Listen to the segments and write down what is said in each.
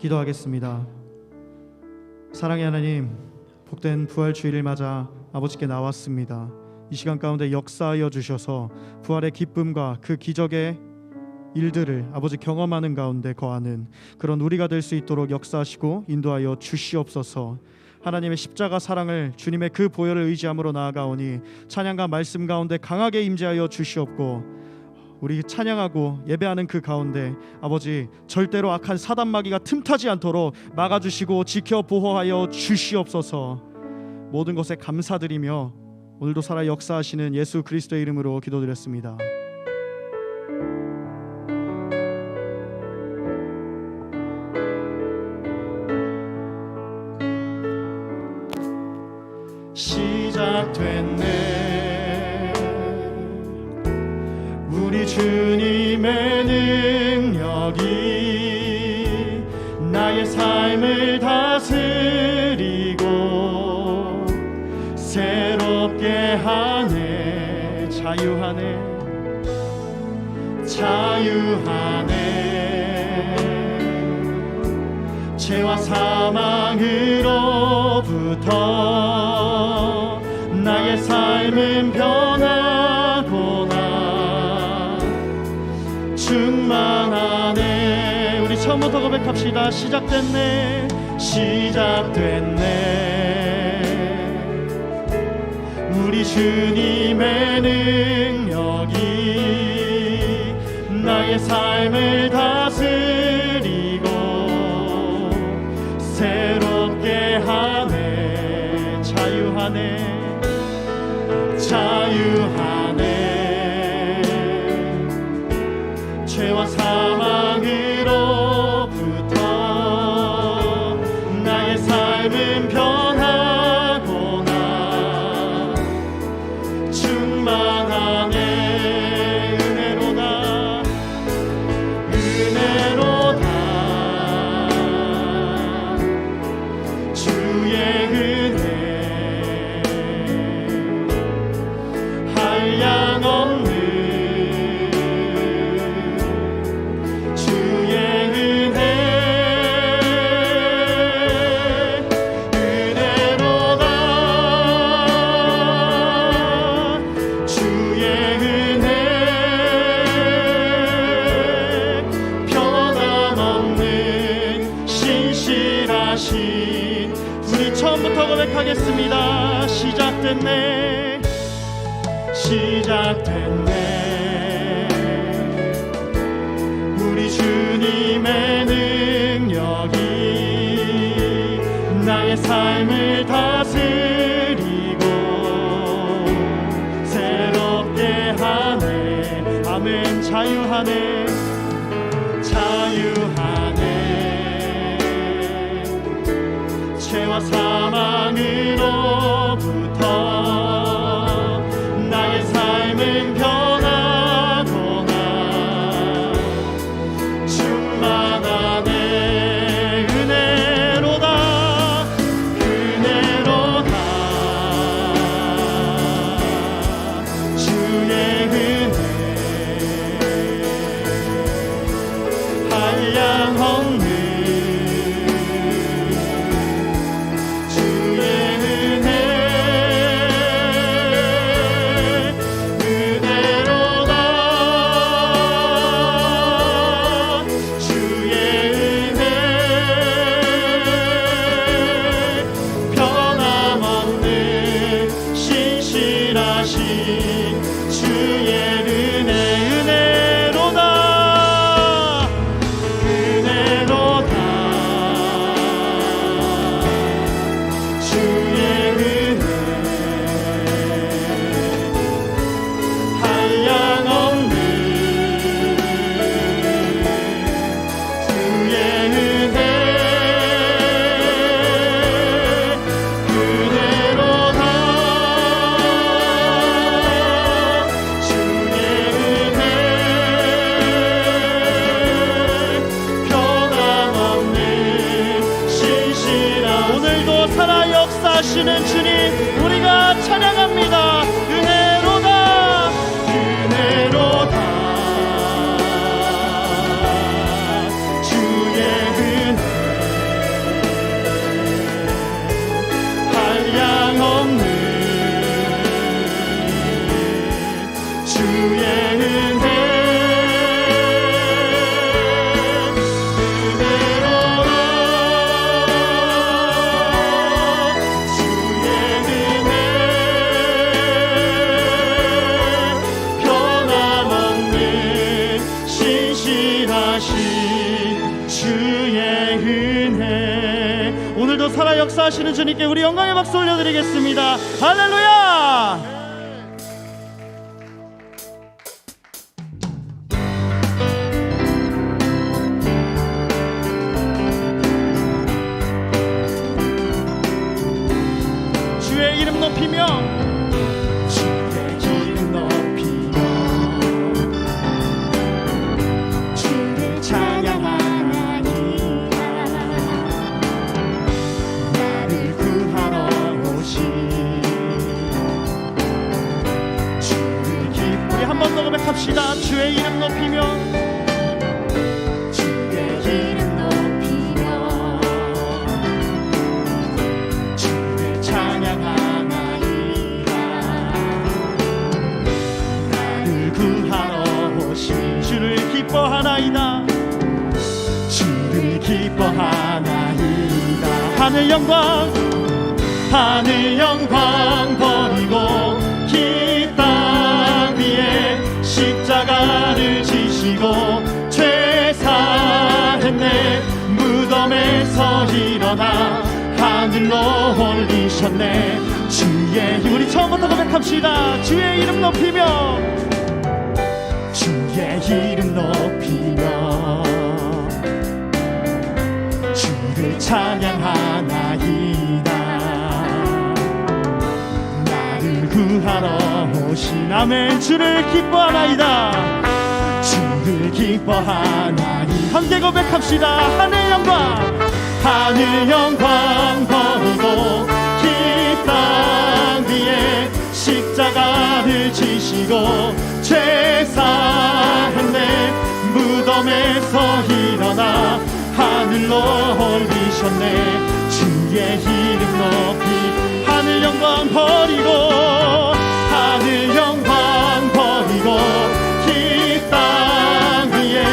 기도하겠습니다. 사랑의 하나님, 복된 부활 주일을 맞아 아버지께 나왔습니다. 이 시간 가운데 역사하여 주셔서 부활의 기쁨과 그 기적의 일들을 아버지 경험하는 가운데 거하는 그런 우리가 될 수 있도록 역사하시고 인도하여 주시옵소서. 하나님의 십자가 사랑을 주님의 그 보혈을 의지함으로 나아가오니 찬양과 말씀 가운데 강하게 임재하여 주시옵고 우리 찬양하고 예배하는 그 가운데 아버지 절대로 악한 사단 마귀가 틈타지 않도록 막아주시고 지켜 보호하여 주시옵소서 모든 것에 감사드리며 오늘도 살아 역사하시는 예수 그리스도의 이름으로 기도드렸습니다. 죄와 사망으로부터 나의 삶은 변하구나. 충만하네 우리 처음부터 고백합시다. 시작됐네. 시작됐네. 우리 주님의 능력이 나의 삶을 다 자유하네 영광 하늘 영광 버리고 기땅 위에 십자가를 지시고 죄 사했네. 무덤에서 일어나 하늘로 올리셨네. 주의 힘 우리 처음부터 고백합시다. 주의 이름 높이며 주의 이름 높이 찬양하나이다. 나를 구하러 오신 아멘 주를 기뻐하나이다. 주를 기뻐하나니 함께 고백합시다. 하늘 영광 하늘 영광 버리고 기땅 위에 십자가를 지시고 죄 사했네 무덤에서 일어나 하늘로 올리셨네. 주의 이름 높이 하늘 영광 버리고 하늘 영광 버리고 기땅 위에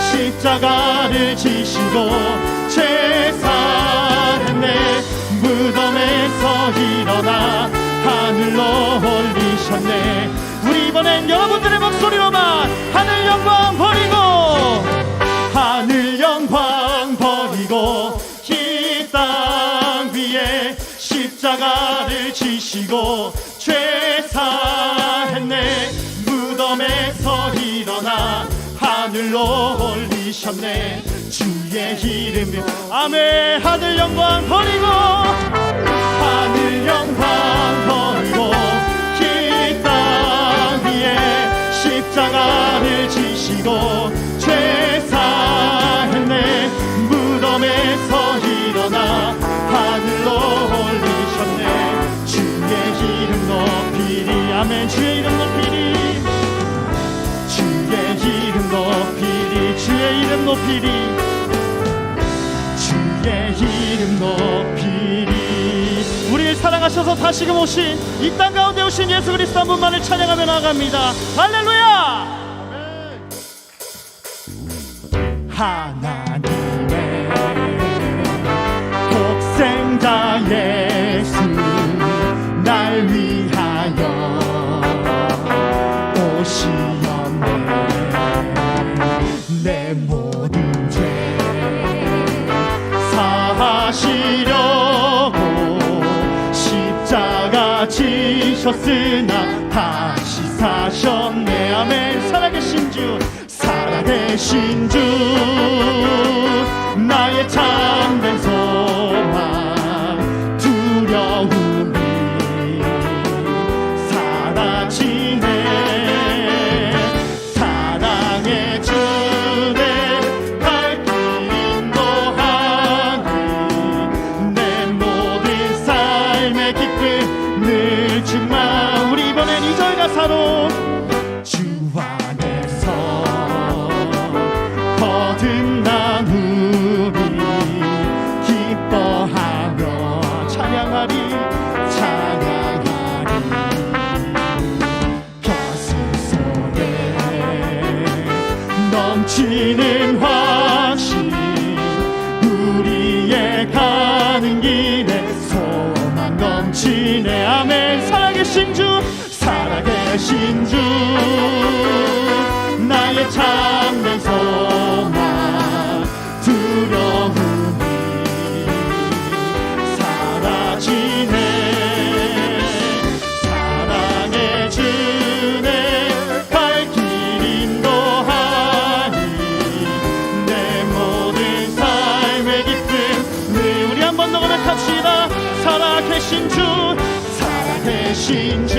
십자가를 지시고 죄 사했네. 무덤에서 일어나 하늘로 올리셨네. 우리 이번엔 여러분들의 목소리로만 하늘 영광 버리고 버리고 이 땅 위에 십자가를 지시고 죄 사했네. 무덤에서 일어나 하늘로 올리셨네. 주의 이름이 아멘. 하늘 영광 버리고 하늘 영광 버리고 이 땅 위에 십자가를 지시고 죄 사했네 무덤에서 일어나 하늘로 올리셨네. 주의 이름 높이리 아멘. 주의 이름 높이리 주의 이름 높이리 주의 이름 높이리 주의 이름 높이리 우리를 사랑하셔서 다시금 오신 이 땅 가운데 오신 예수 그리스도 한 분만을 찬양하며 나아갑니다. 할렐루야! 하나 지셨으나 다시 사셨네. 아멘. 살아계신 주 살아계신 주. 나의 참된 소 신 주 나의 참된 소망 두려움이 사라지네. 사랑의 주네. 발길 인도하니 내 모든 삶의 기쁨 우리 한 번 더 고백합시다. 살아계신 주. 살아계신 주.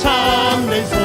참내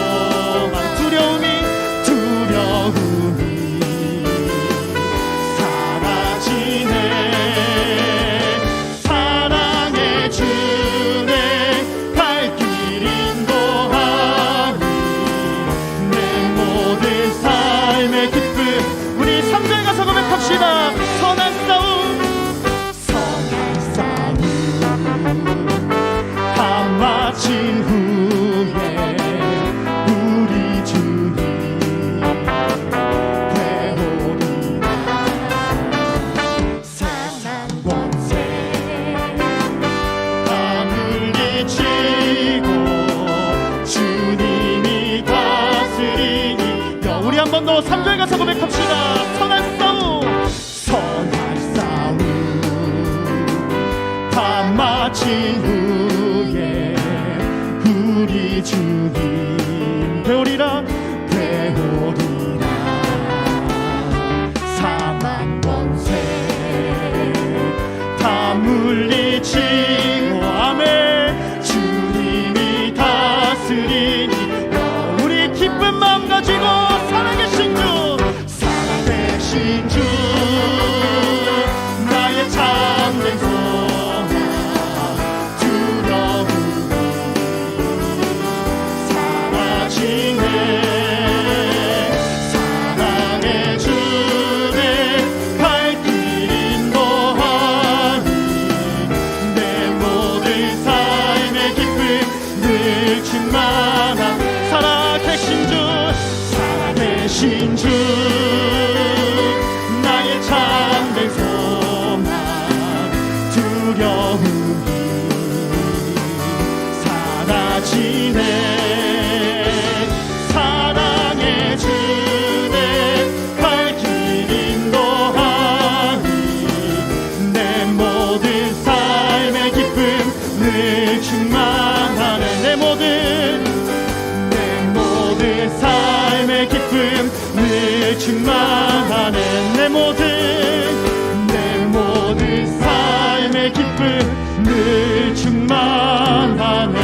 나를 충만하는 내 모든 내 모든 삶의 기쁨 늘 충만하네.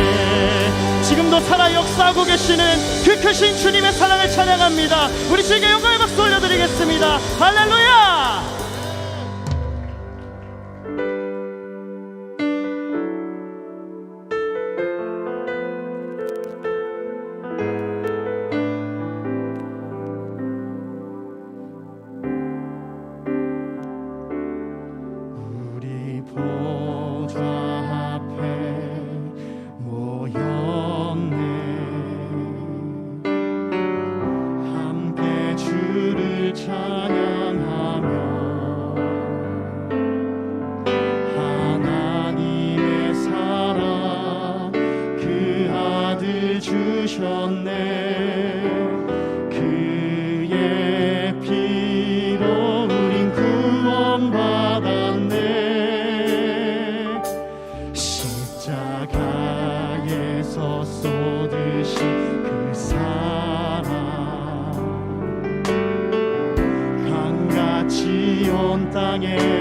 지금도 살아 역사하고 계시는 그 크신 주님의 사랑을 찬양합니다. 우리 주에게 영광의 박수 올려드리겠습니다. 할렐루야! 쏟아서 쏟으신 그 사랑. 강같이 온 땅에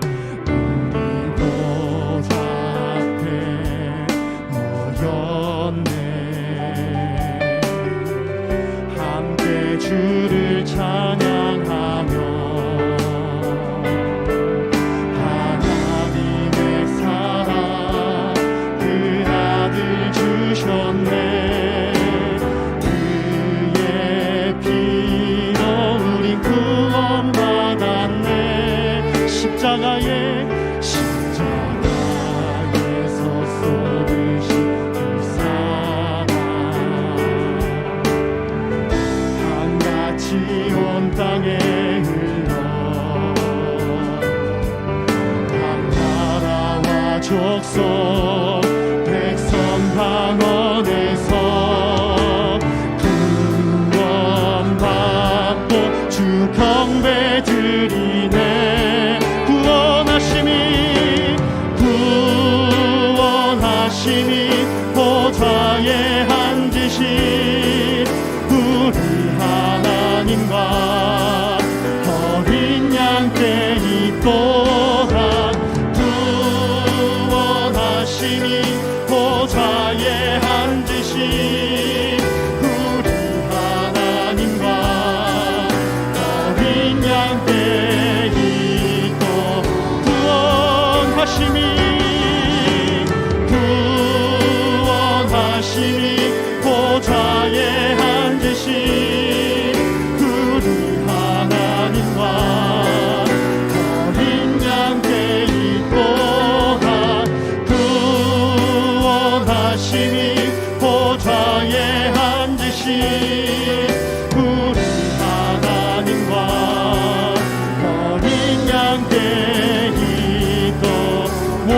주를 찬양. 성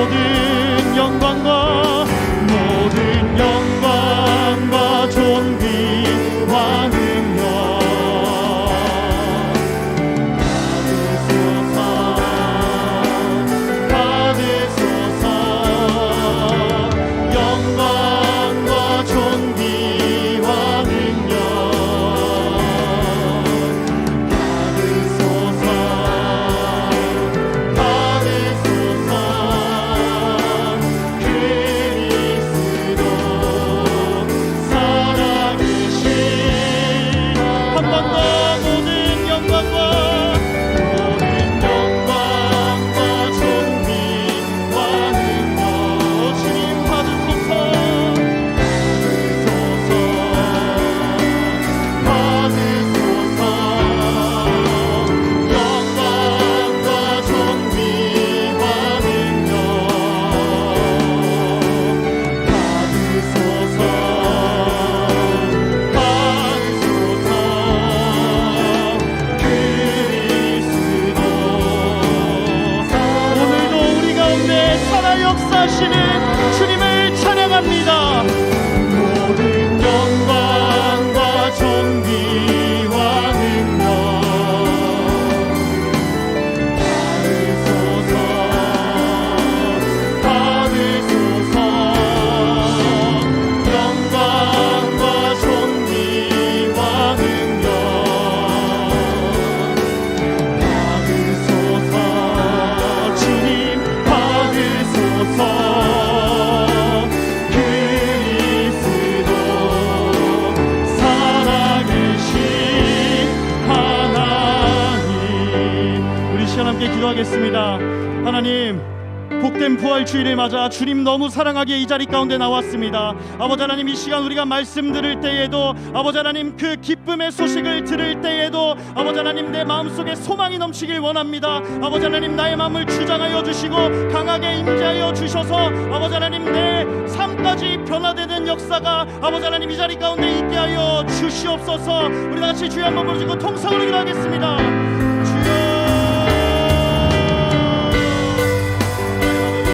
모든 살 기도하겠습니다 하나님 복된 부활 주일을 맞아 주님 너무 사랑하기에 이 자리 가운데 나왔습니다. 아버지 하나님 이 시간 우리가 말씀 들을 때에도 아버지 하나님 그 기쁨의 소식을 들을 때에도 아버지 하나님 내 마음속에 소망이 넘치길 원합니다. 아버지 하나님 나의 마음을 주장하여 주시고 강하게 임재하여 주셔서 아버지 하나님 내 삶까지 변화되는 역사가 아버지 하나님 이 자리 가운데 있게 하여 주시옵소서. 우리 다 같이 주여 한번 부르시고 통성으로 기도하겠습니다.